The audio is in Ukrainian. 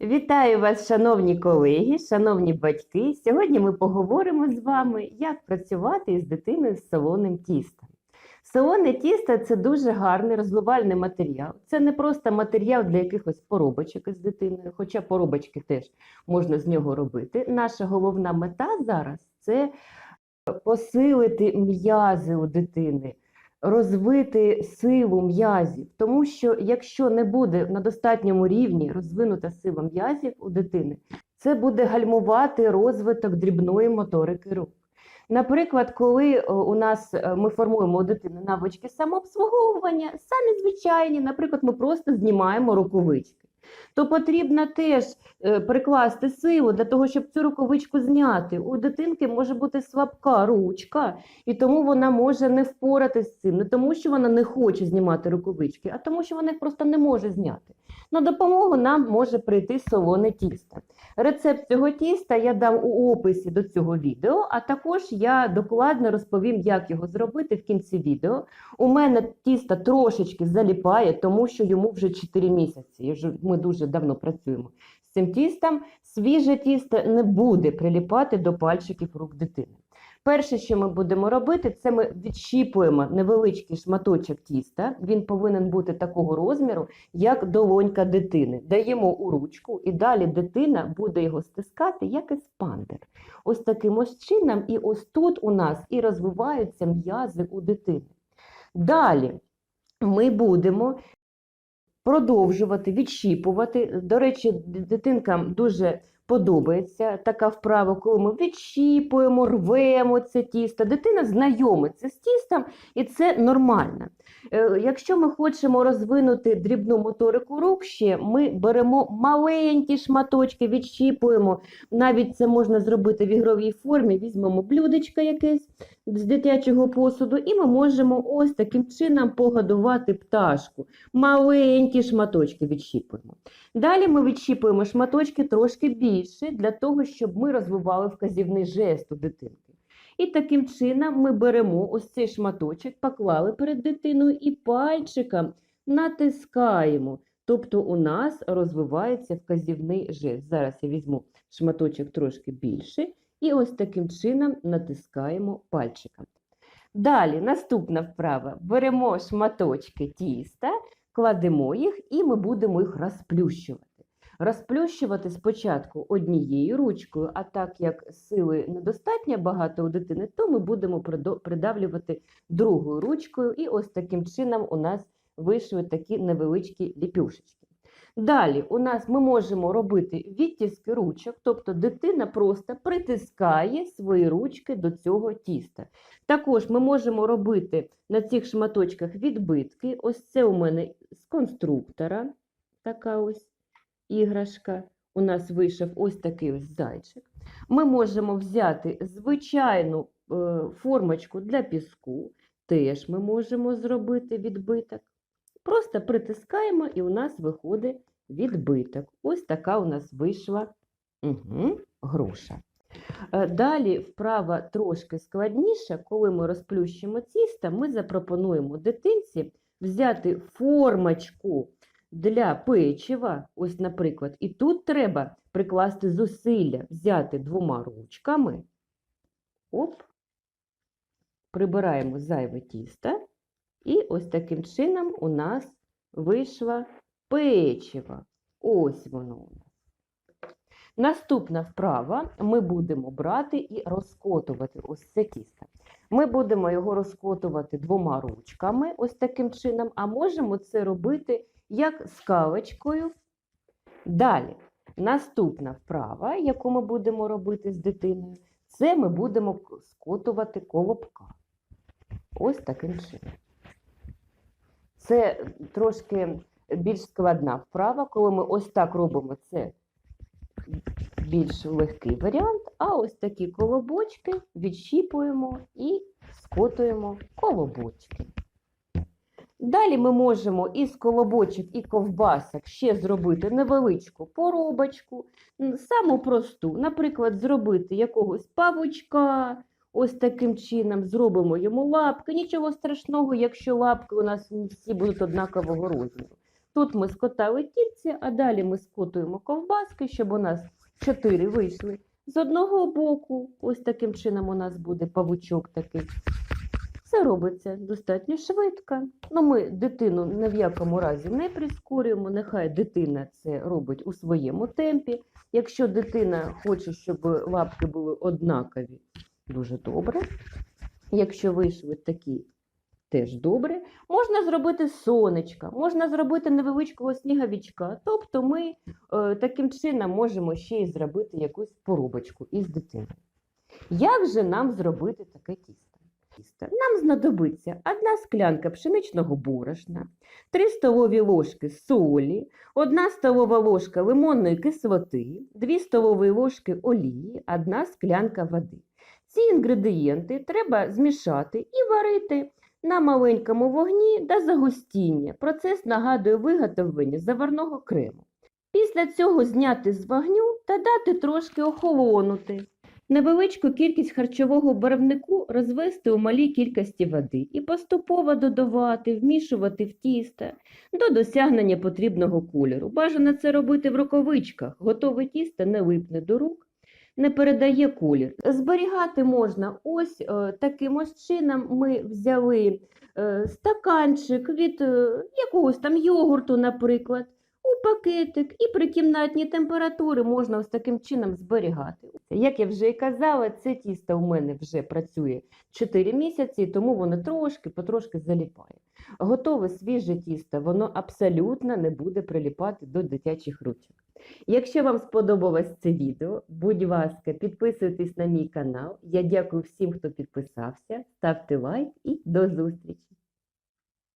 Вітаю вас, шановні колеги, шановні батьки. Сьогодні ми поговоримо з вами, як працювати із дитиною з солоним тістом. Солоне тісто це дуже гарний розвивальний матеріал. Це не просто матеріал для якихось поробочок із дитиною, хоча поробочки теж можна з нього робити. Наша головна мета зараз це посилити м'язи у дитини, розвити силу м'язів. Тому що якщо не буде на достатньому рівні розвинута сила м'язів у дитини, це буде гальмувати розвиток дрібної моторики рук. Наприклад, коли у нас е, ми формуємо у дитини навички самообслуговування, самі звичайні, наприклад, ми просто знімаємо рукавички, то потрібно теж е, прикласти силу для того, щоб цю рукавичку зняти. У дитинки може бути слабка ручка, і тому вона може не впоратися з цим, не тому, що вона не хоче знімати рукавички, а тому, що вона їх просто не може зняти. На допомогу нам може прийти солоне тісто. Рецепт цього тіста я дам у описі до цього відео, а також я докладно розповім, як його зробити в кінці відео. У мене тісто трошечки заліпає, тому що йому вже 4 місяці. Вже- Дуже давно працюємо з цим тістом. Свіже тісто не буде приліпати до пальчиків рук дитини. Перше, що ми будемо робити, це ми відщіпуємо невеличкий шматочок тіста. Він повинен бути такого розміру, як долонька дитини. Даємо у ручку, і далі дитина буде його стискати, як еспандер. Ось таким ось чином, і ось тут у нас і розвиваються м'язи у дитини. Далі ми будемо продовжувати відщіпувати. До речі, дитинкам дуже подобається така вправа, коли ми відщіпуємо, рвемо це тісто. Дитина знайомиться з тістом, і це нормально. Е, Якщо ми хочемо розвинути дрібну моторику рук ще, ми беремо маленькі шматочки, відщіпуємо. Навіть це можна зробити в ігровій формі. Візьмемо блюдечко якесь з дитячого посуду, і ми можемо ось таким чином погодувати пташку. Маленькі шматочки відщіпуємо. Далі ми відщіпуємо шматочки трошки більше для того, щоб ми розвивали вказівний жест у дитинки. І таким чином ми беремо ось цей шматочок, поклали перед дитиною і пальчиком натискаємо. Тобто у нас розвивається вказівний жест. Зараз я візьму шматочок трошки більше і ось таким чином натискаємо пальчиком. Далі наступна вправа. Беремо шматочки тіста, кладемо їх і ми будемо їх розплющувати. Розплющувати спочатку однією ручкою, а так як сили недостатньо багато у дитини, то ми будемо придавлювати другою ручкою, і ось таким чином у нас вийшли такі невеличкі ліпюшечки. Далі у нас ми можемо робити відтіски ручок, тобто дитина просто притискає свої ручки до цього тіста. Також ми можемо робити на цих шматочках відбитки. Ось це у мене з конструктора, така ось іграшка. У нас вийшов ось такий зайчик. Ми можемо взяти звичайну е, формочку для піску, теж ми можемо зробити відбиток. Просто притискаємо, і у нас виходить відбиток. Ось така у нас вийшла угу, груша. Е, Далі вправа трошки складніша, коли ми розплющимо тісто, ми запропонуємо дитинці взяти формочку для печива, ось, наприклад, і тут треба прикласти зусилля, взяти двома ручками, оп, прибираємо зайве тісто, і ось таким чином у нас вийшло печиво. Ось воно у нас. Наступна вправа ми будемо брати і розкотувати ось це тісто. Ми будемо його розкотувати двома ручками, ось таким чином, а можемо це робити як скалочкою. Далі, наступна вправа, яку ми будемо робити з дитиною, це ми будемо скотувати колобка. Ось таким чином. Це трошки більш складна вправа, коли ми ось так робимо це більш легкий варіант, а ось такі колобочки відщіпуємо і скотуємо колобочки. Далі ми можемо із колобочок і ковбасок ще зробити невеличку поробочку, саму просту, наприклад, зробити якогось павучка, ось таким чином зробимо йому лапки. Нічого страшного, якщо лапки у нас всі будуть однакового розміру. Тут ми скотали тільці, а далі ми скотуємо ковбаски, щоб у нас чотири вийшли. З одного боку, ось таким чином у нас буде павучок такий. Це робиться достатньо швидко. Ну, ми дитину ні в якому разі не прискорюємо. Нехай дитина це робить у своєму темпі. Якщо дитина хоче, щоб лапки були однакові, дуже добре. Якщо вийшли такі, теж добре. Можна зробити сонечка, можна зробити невеличкого сніговичка. Тобто ми е, таким чином можемо ще й зробити якусь поробочку із дитиною. Як же нам зробити таке тісто? Тісто. Нам знадобиться одна склянка пшеничного борошна, 3 столові ложки солі, 1 столова ложка лимонної кислоти, 2 столові ложки олії, 1 склянка води. Ці інгредієнти треба змішати і варити на маленькому вогні до загустіння. Процес нагадує виготовлення заварного крему. Після цього зняти з вогню та дати трошки охолонути. Невеличку кількість харчового барвнику розвести у малій кількості води і поступово додавати, вмішувати в тісто до досягнення потрібного кольору. Бажано це робити в рукавичках. Готове тісто не липне до рук, не передає колір. Зберігати можна ось е, таким ось чином. Ми взяли е, стаканчик від е, якогось там йогурту, наприклад, у пакетик і при кімнатній температурі можна ось таким чином зберігати. Як я вже і казала, це тісто у мене вже працює 4 місяці, тому воно трошки потрошки заліпає. Готове свіже тісто, воно абсолютно не буде приліпати до дитячих ручок. Якщо вам сподобалось це відео, будь ласка, підписуйтесь на мій канал. Я дякую всім, хто підписався, ставте лайк і до зустрічі!